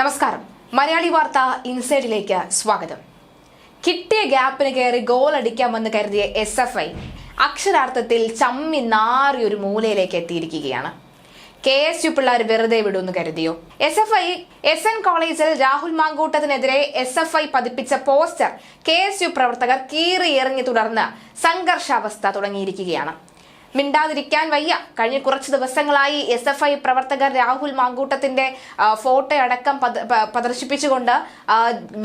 നമസ്കാരം. മലയാളി വാർത്ത ഇൻസൈഡിലേക്ക് സ്വാഗതം. കിട്ടിയ ഗ്യാപ്പിന് കയറി ഗോൾ അടിക്കാമെന്ന് കരുതിയ എസ് എഫ് ഐ അക്ഷരാർത്ഥത്തിൽ ചമ്മി നാറി ഒരു മൂലയിലേക്ക് എത്തിയിരിക്കുകയാണ്. കെ എസ് യു പിള്ളേർ വെറുതെ വിടുമെന്ന് കരുതിയോ? S F I S N കോളേജിൽ രാഹുൽ മാങ്കൂട്ടത്തിനെതിരെ എസ് എഫ് ഐ പതിപ്പിച്ച പോസ്റ്റർ കെ എസ് യു പ്രവർത്തകർ കീറി തുടർന്ന് സംഘർഷാവസ്ഥ തുടങ്ങിയിരിക്കുകയാണ്. മിണ്ടാതിരിക്കാൻ വയ്യ. കഴിഞ്ഞ കുറച്ച് ദിവസങ്ങളായി എസ് എഫ് ഐ പ്രവർത്തകർ രാഹുൽ മാങ്കൂട്ടത്തിന്റെ ഫോട്ടോ അടക്കം പ്രദർശിപ്പിച്ചുകൊണ്ട്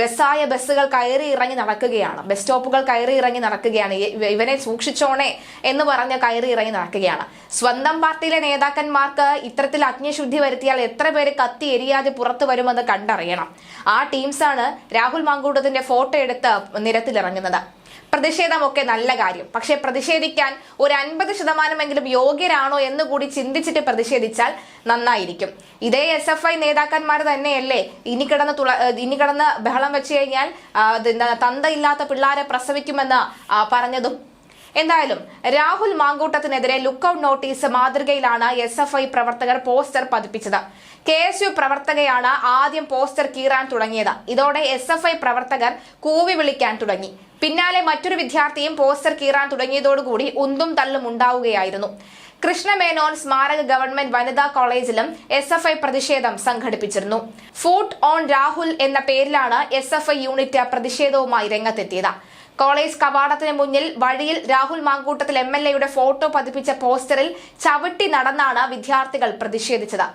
ബസ്സായ ബസ്സുകൾ കയറി ഇറങ്ങി നടക്കുകയാണ്. ബസ് സ്റ്റോപ്പുകൾ കയറി ഇറങ്ങി നടക്കുകയാണ്. ഇവനെ സൂക്ഷിച്ചോണേ എന്ന് പറഞ്ഞ് കയറി ഇറങ്ങി നടക്കുകയാണ്. സ്വന്തം പാർട്ടിയിലെ നേതാക്കന്മാർക്ക് ഇത്തരത്തിൽ അഗ്നിശുദ്ധി വരുത്തിയാൽ എത്ര പേര് കത്തി എരിയാതെ പുറത്തു വരുമെന്ന് കണ്ടറിയണം. ആ ടീംസാണ് രാഹുൽ മാങ്കൂട്ടത്തിന്റെ ഫോട്ടോ എടുത്ത് നിരത്തിലിറങ്ങുന്നത്. പ്രതിഷേധമൊക്കെ നല്ല കാര്യം. പക്ഷെ പ്രതിഷേധിക്കാൻ ഒരു അൻപത് ശതമാനമെങ്കിലും യോഗ്യരാണോ എന്ന് കൂടി ചിന്തിച്ചിട്ട് പ്രതിഷേധിച്ചാൽ നന്നായിരിക്കും. ഇതേ എസ് എഫ് ഐ നേതാക്കന്മാർ തന്നെയല്ലേ? ഇനി കിടന്ന് തുള ഇനി കിടന്ന് ബഹളം വെച്ച് കഴിഞ്ഞാൽ തന്തയില്ലാത്ത പിള്ളേരെ പ്രസവിക്കുമെന്ന് പറഞ്ഞതും എന്തായാലും രാഹുൽ മാങ്കൂട്ടത്തിനെതിരെ ലുക്കൌട്ട് നോട്ടീസ് മാതൃകയിലാണ് എസ് എഫ് ഐ പ്രവർത്തകർ പോസ്റ്റർ പതിപ്പിച്ചത്. കെ എസ് യു പ്രവർത്തകയാണ് ആദ്യം പോസ്റ്റർ കീറാൻ തുടങ്ങിയത്. ഇതോടെ എസ് എഫ് ഐ പ്രവർത്തകർ കൂവി വിളിക്കാൻ തുടങ്ങി. പിന്നാലെ മറ്റൊരു വിദ്യാർത്ഥിയും പോസ്റ്റർ കീറാൻ തുടങ്ങിയതോടുകൂടി ഉന്തും തള്ളും ഉണ്ടാവുകയായിരുന്നു. കൃഷ്ണമേനോൻ സ്മാരക ഗവൺമെന്റ് വനിതാ കോളേജിലും എസ് എഫ് ഐ പ്രതിഷേധം സംഘടിപ്പിച്ചിരുന്നു. ഫൂട്ട് ഓൺ രാഹുൽ എന്ന പേരിലാണ് എസ് എഫ് ഐ യൂണിറ്റ് പ്രതിഷേധവുമായി രംഗത്തെത്തിയത്. കോളേജ് കവാടത്തിന് മുന്നിൽ വഴിയിൽ രാഹുൽ മാങ്കൂട്ടത്തിൽ എം എൽ എയുടെ ഫോട്ടോ പതിപ്പിച്ച പോസ്റ്ററിൽ ചവിട്ടി നടന്നാണ് വിദ്യാർത്ഥികൾ പ്രതിഷേധിച്ചത്.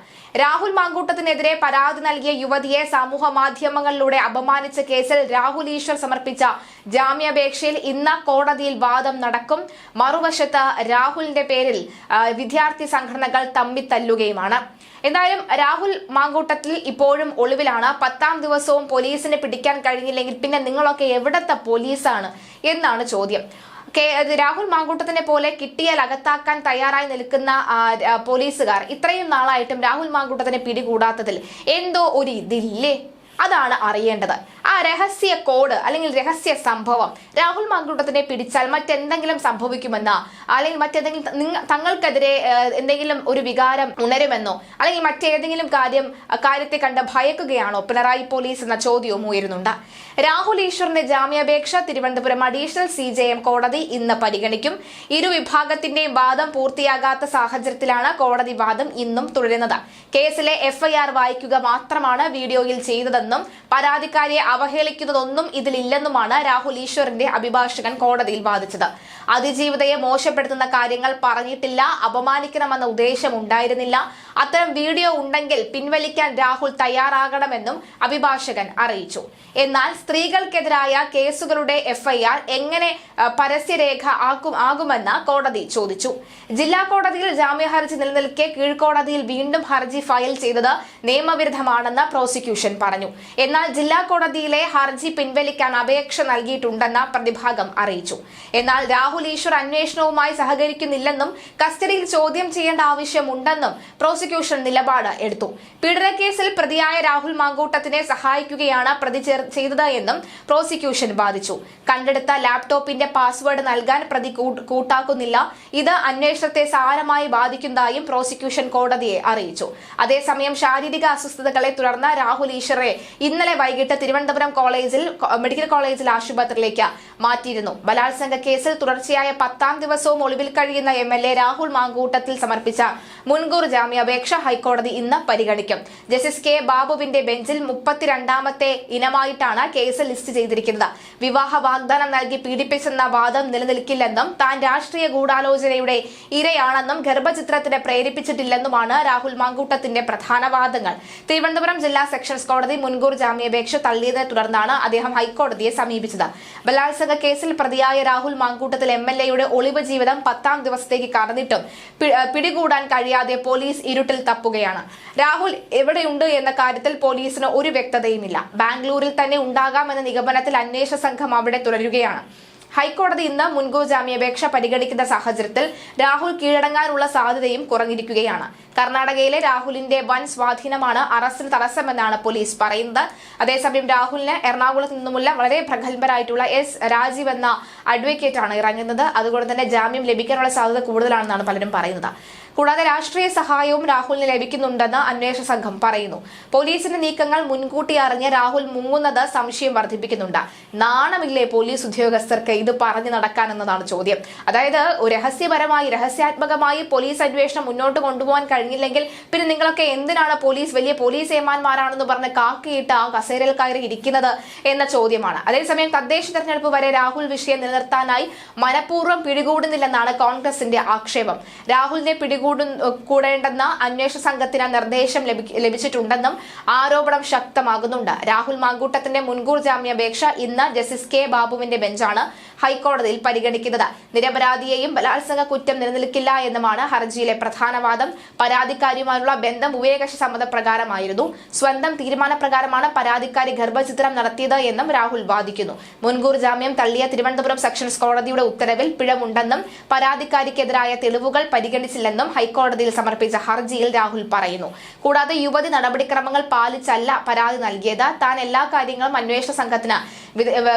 രാഹുൽ മാങ്കൂട്ടത്തിനെതിരെ പരാതി നൽകിയ യുവതിയെ സമൂഹ മാധ്യമങ്ങളിലൂടെ അപമാനിച്ച കേസിൽ രാഹുൽ ഈശ്വർ സമർപ്പിച്ച ജാമ്യാപേക്ഷയിൽ ഇന്ന് കോടതിയിൽ വാദം നടക്കും. മറുവശത്ത് രാഹുലിന്റെ പേരിൽ വിദ്യാർത്ഥി സംഘടനകൾ തമ്മിത്തല്ലുകയുമാണ് എന്തായാലും രാഹുൽ മാങ്കൂട്ടത്തിൽ ഇപ്പോഴും ഒളിവിലാണ്. പത്താം ദിവസവും പോലീസിനെ പിടിക്കാൻ കഴിഞ്ഞില്ലെങ്കിൽ പിന്നെ നിങ്ങളൊക്കെ എവിടത്തെ പോലീസാണ് എന്നാണ് ചോദ്യം. കെ രാഹുൽ മാങ്കൂട്ടത്തിനെ പോലെ കിട്ടിയാൽ അകത്താക്കാൻ തയ്യാറായി നിൽക്കുന്ന പോലീസുകാർ ഇത്രയും നാളായിട്ടും രാഹുൽ മാങ്കൂട്ടത്തിനെ പിടികൂടാത്തതിൽ എന്തോ ഒരു ഇതില്ലേ? അതാണ് അറിയേണ്ടത്. രഹസ്യ കോഡ് അല്ലെങ്കിൽ രഹസ്യ സംഭവം. രാഹുൽ മാങ്കൂട്ടത്തിനെ പിടിച്ചാൽ മറ്റെന്തെങ്കിലും സംഭവിക്കുമെന്ന? അല്ലെങ്കിൽ മറ്റെന്തെങ്കിലും തങ്ങൾക്കെതിരെ എന്തെങ്കിലും ഒരു വികാരം ഉണരുമെന്നോ? അല്ലെങ്കിൽ മറ്റേതെങ്കിലും കാര്യം കാര്യത്തെ കണ്ട് ഭയക്കുകയാണോ? പിണറായി പോലീസ് എന്ന ചോദ്യവും ഉയരുന്നുണ്ട്. രാഹുൽ ഈശ്വറിന്റെ ജാമ്യാപേക്ഷ Thiruvananthapuram additional C J M കോടതി ഇന്ന് പരിഗണിക്കും. ഇരു വിഭാഗത്തിന്റെയും വാദം പൂർത്തിയാകാത്ത സാഹചര്യത്തിലാണ് കോടതി വാദം ഇന്നും തുടരുന്നത്. കേസിലെ എഫ്ഐആർ വായിക്കുക മാത്രമാണ് വീഡിയോയിൽ ചെയ്തതെന്നും പരാതിക്കാരിയെ അവഹേളിക്കുന്നതൊന്നും ഇതിലില്ലെന്നുമാണ് രാഹുൽ ഈശ്വറിന്റെ അഭിഭാഷകൻ കോടതിയിൽ വാദിച്ചത്. അതിജീവിതയെ മോശപ്പെടുത്തുന്ന കാര്യങ്ങൾ പറഞ്ഞിട്ടില്ല അപമാനിക്കണമെന്ന ഉദ്ദേശം ഉണ്ടായിരുന്നില്ല. അത്തരം വീഡിയോ ഉണ്ടെങ്കിൽ പിൻവലിക്കാൻ രാഹുൽ തയ്യാറാകണമെന്നും അഭിഭാഷകൻ അറിയിച്ചു. എന്നാൽ സ്ത്രീകൾക്കെതിരായ കേസുകളുടെ എഫ്ഐആർ എങ്ങനെ പരസ്യരേഖ ആക്കും ആകുമെന്ന് കോടതി ചോദിച്ചു. ജില്ലാ കോടതിയിൽ ജാമ്യ ഹർജി നിലനിൽക്കെ കീഴ്ക്കോടതിയിൽ വീണ്ടും ഹർജി ഫയൽ ചെയ്തത് നിയമവിരുദ്ധമാണെന്ന് പ്രോസിക്യൂഷൻ പറഞ്ഞു. എന്നാൽ ജില്ലാ കോടതിയിലെ ഹർജി പിൻവലിക്കാൻ അപേക്ഷ നൽകിയിട്ടുണ്ടെന്ന് പ്രതിഭാഗം അറിയിച്ചു. എന്നാൽ രാഹുൽ ഈശ്വർ അന്വേഷണവുമായി സഹകരിക്കുന്നില്ലെന്നും കസ്റ്റഡിയിൽ ചോദ്യം ചെയ്യേണ്ട ആവശ്യമുണ്ടെന്നും പ്രോസിക്യൂഷൻ നിലപാട് എടുത്തു. പീഡനക്കേസിൽ പ്രതിയായ രാഹുൽ മാങ്കൂട്ടത്തിനെ സഹായിക്കുകയാണ് പ്രതി ചെയ്തത് എന്നും പ്രോസിക്യൂഷൻ വാദിച്ചു. കണ്ടെടുത്ത ലാപ്ടോപ്പിന്റെ പാസ്വേഡ് നൽകാൻ പ്രതി കൂട്ടാക്കുന്നില്ല. ഇത് അന്വേഷണത്തെ സാരമായി ബാധിക്കുന്നതായും പ്രോസിക്യൂഷൻ കോടതിയെ അറിയിച്ചു. അതേസമയം ശാരീരിക അസ്വസ്ഥതകളെ തുടർന്ന് രാഹുൽ ഈശ്വറെ ഇന്നലെ വൈകിട്ട് തിരുവനന്തപുരം കോളേജിൽ മെഡിക്കൽ കോളേജിൽ ആശുപത്രിയിലേക്ക് മാറ്റിയിരുന്നു. ബലാത്സംഗ കേസിൽ തുടർച്ചയായ പത്താം ദിവസവും ഒളിവിൽ കഴിയുന്ന എം രാഹുൽ മാങ്കൂട്ടത്തിൽ സമർപ്പിച്ച മുൻകൂർ ജാമ്യാപേക്ഷ ഹൈക്കോടതി ഇന്ന് പരിഗണിക്കും. ജസ്റ്റിസ് കെ ബാബുവിന്റെ ബെഞ്ചിൽ മുപ്പത്തിരണ്ടാമത്തെ ഇനമായിട്ടാണ് കേസ് ലിസ്റ്റ് ചെയ്തിരിക്കുന്നത്. വിവാഹ വാഗ്ദാനം നൽകി പീഡിപ്പിച്ചെന്ന വാദം നിലനിൽക്കില്ലെന്നും താൻ രാഷ്ട്രീയ ഗൂഢാലോചനയുടെ ഇരയാണെന്നും ഗർഭചിത്രത്തിന് പ്രേരിപ്പിച്ചിട്ടില്ലെന്നുമാണ് രാഹുൽ മാങ്കൂട്ടത്തിന്റെ പ്രധാന വാദങ്ങൾ. തിരുവനന്തപുരം ജില്ലാ സെഷൻസ് കോടതി മുൻകൂർ ജാമ്യാപേക്ഷ തള്ളിയതിനെ തുടർന്നാണ് അദ്ദേഹം ഹൈക്കോടതിയെ സമീപിച്ചത്. ബലാത്സംഗ കേസിൽ പ്രതിയായ രാഹുൽ മാങ്കൂട്ടത്തിൽ എം എൽ എയുടെ ഒളിവ് ജീവിതം പത്താം ദിവസത്തേക്ക് കടന്നിട്ടും പിടികൂടാൻ കഴിയാതെ പോലീസ് ഇരുട്ടിൽ തപ്പുകയാണ്. രാഹുൽ എവിടെയുണ്ട് എന്ന കാര്യത്തിൽ പോലീസിന് ഒരു വ്യക്തതയുമില്ല. ബാംഗ്ലൂരിൽ തന്നെ ഉണ്ടാകാമെന്ന നിഗമനത്തിൽ അന്വേഷണ സംഘം അവിടെ തുടരുകയാണ്. ഹൈക്കോടതി ഇന്ന് മുൻകൂർ ജാമ്യാപേക്ഷ പരിഗണിക്കുന്ന സാഹചര്യത്തിൽ രാഹുൽ കീഴടങ്ങാനുള്ള സാധ്യതയും കുറഞ്ഞിരിക്കുകയാണ്. കർണാടകയിലെ രാഹുലിന്റെ വൻ സ്വാധീനമാണ് അറസ്റ്റിന് തടസ്സമെന്നാണ് പോലീസ് പറയുന്നത്. അതേസമയം രാഹുലിന് എറണാകുളത്ത് നിന്നുമുള്ള വളരെ പ്രഗത്ഭരായിട്ടുള്ള എസ് രാജീവ് എന്ന അഡ്വക്കേറ്റാണ് ഇറങ്ങുന്നത്. അതുകൊണ്ട് തന്നെ ജാമ്യം ലഭിക്കാനുള്ള സാധ്യത കൂടുതലാണെന്നാണ് പലരും പറയുന്നത്. കൂടാതെ രാഷ്ട്രീയ സഹായവും രാഹുലിന് ലഭിക്കുന്നുണ്ടെന്ന് അന്വേഷണ സംഘം പറയുന്നു. പോലീസിന്റെ നീക്കങ്ങൾ മുൻകൂട്ടി അറിഞ്ഞ് രാഹുൽ മുങ്ങുന്നത് സംശയം വർദ്ധിപ്പിക്കുന്നുണ്ട്. നാണമില്ലേ പോലീസ് ഉദ്യോഗസ്ഥർക്ക് ഇത് പറഞ്ഞു നടക്കാൻ എന്നതാണ് ചോദ്യം. അതായത് രഹസ്യപരമായി രഹസ്യാത്മകമായി പോലീസ് അന്വേഷണം മുന്നോട്ട് കൊണ്ടുപോകാൻ കഴിഞ്ഞില്ലെങ്കിൽ പിന്നെ നിങ്ങളൊക്കെ എന്തിനാണ് പോലീസ് വലിയ പോലീസ് ഏമാന്മാരാണെന്ന് പറഞ്ഞ് കാക്കിയിട്ട് ആ കസേരയിൽ കയറി ഇരിക്കുന്നത് എന്ന ചോദ്യമാണ്. അതേസമയം തദ്ദേശ തെരഞ്ഞെടുപ്പ് വരെ രാഹുൽ വിഷയം നിലനിർത്താനായി മനഃപൂർവം പിടികൂടുന്നില്ലെന്നാണ് കോൺഗ്രസിന്റെ ആക്ഷേപം. രാഹുലിനെ പിടികൂടു കൂടേണ്ടെന്ന അന്വേഷണ സംഘത്തിന് നിർദ്ദേശം ലഭിച്ചിട്ടുണ്ടെന്നും ആരോപണം ശക്തമാകുന്നുണ്ട്. രാഹുൽ മാങ്കൂട്ടത്തിന്റെ മുൻകൂർ ജാമ്യാപേക്ഷ ഇന്ന് ജസ്റ്റിസ് കെ ബാബുവിന്റെ ബെഞ്ചാണ് ഹൈക്കോടതിയിൽ പരിഗണിക്കുന്നത്. നിരപരാധിയെയും ബലാത്സംഗ കുറ്റം നിലനിൽക്കില്ല എന്നുമാണ് ഹർജിയിലെ പ്രധാന വാദം പരാതിക്കാരിയുമായുള്ള ബന്ധം ഉഭയകക്ഷി സമ്മതപ്രകാരമായിരുന്നു. സ്വന്തം തീരുമാനപ്രകാരമാണ് പരാതിക്കാരി ഗർഭചിത്രം നടത്തിയത് എന്നും രാഹുൽ വാദിക്കുന്നു. മുൻകൂർ ജാമ്യം തള്ളിയ തിരുവനന്തപുരം സെഷൻസ് കോടതിയുടെ ഉത്തരവിൽ പിഴവുണ്ടെന്നും പരാതിക്കാരിക്കെതിരായ തെളിവുകൾ പരിഗണിച്ചില്ലെന്നും ഹൈക്കോടതിയിൽ സമർപ്പിച്ച ഹർജിയിൽ രാഹുൽ പറയുന്നു. കൂടാതെ യുവതി നടപടിക്രമങ്ങൾ പാലിച്ചല്ല പരാതി നൽകിയത്. താൻ എല്ലാ കാര്യങ്ങളും അന്വേഷണ സംഘത്തിന്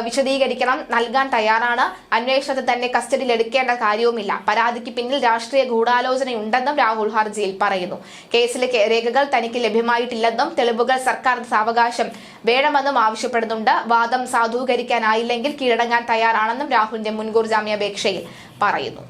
വിശദീകരിക്കണം നൽകാൻ തയ്യാറാണ് അന്വേഷണത്തിൽ തന്നെ കസ്റ്റഡിയിൽ എടുക്കേണ്ട കാര്യവുമില്ല. പരാതിക്ക് പിന്നിൽ രാഷ്ട്രീയ ഗൂഢാലോചനയുണ്ടെന്നും രാഹുൽ ഹർജിയിൽ പറയുന്നു. കേസിലെ രേഖകൾ തനിക്ക് ലഭ്യമായിട്ടില്ലെന്നും തെളിവുകൾ സർക്കാർ സാവകാശം വേണമെന്നും ആവശ്യപ്പെടുന്നുണ്ട്. വാദം സാധൂകരിക്കാനായില്ലെങ്കിൽ കീഴടങ്ങാൻ തയ്യാറാണെന്നും രാഹുലിന്റെ മുൻകൂർ ജാമ്യാപേക്ഷയിൽ പറയുന്നു.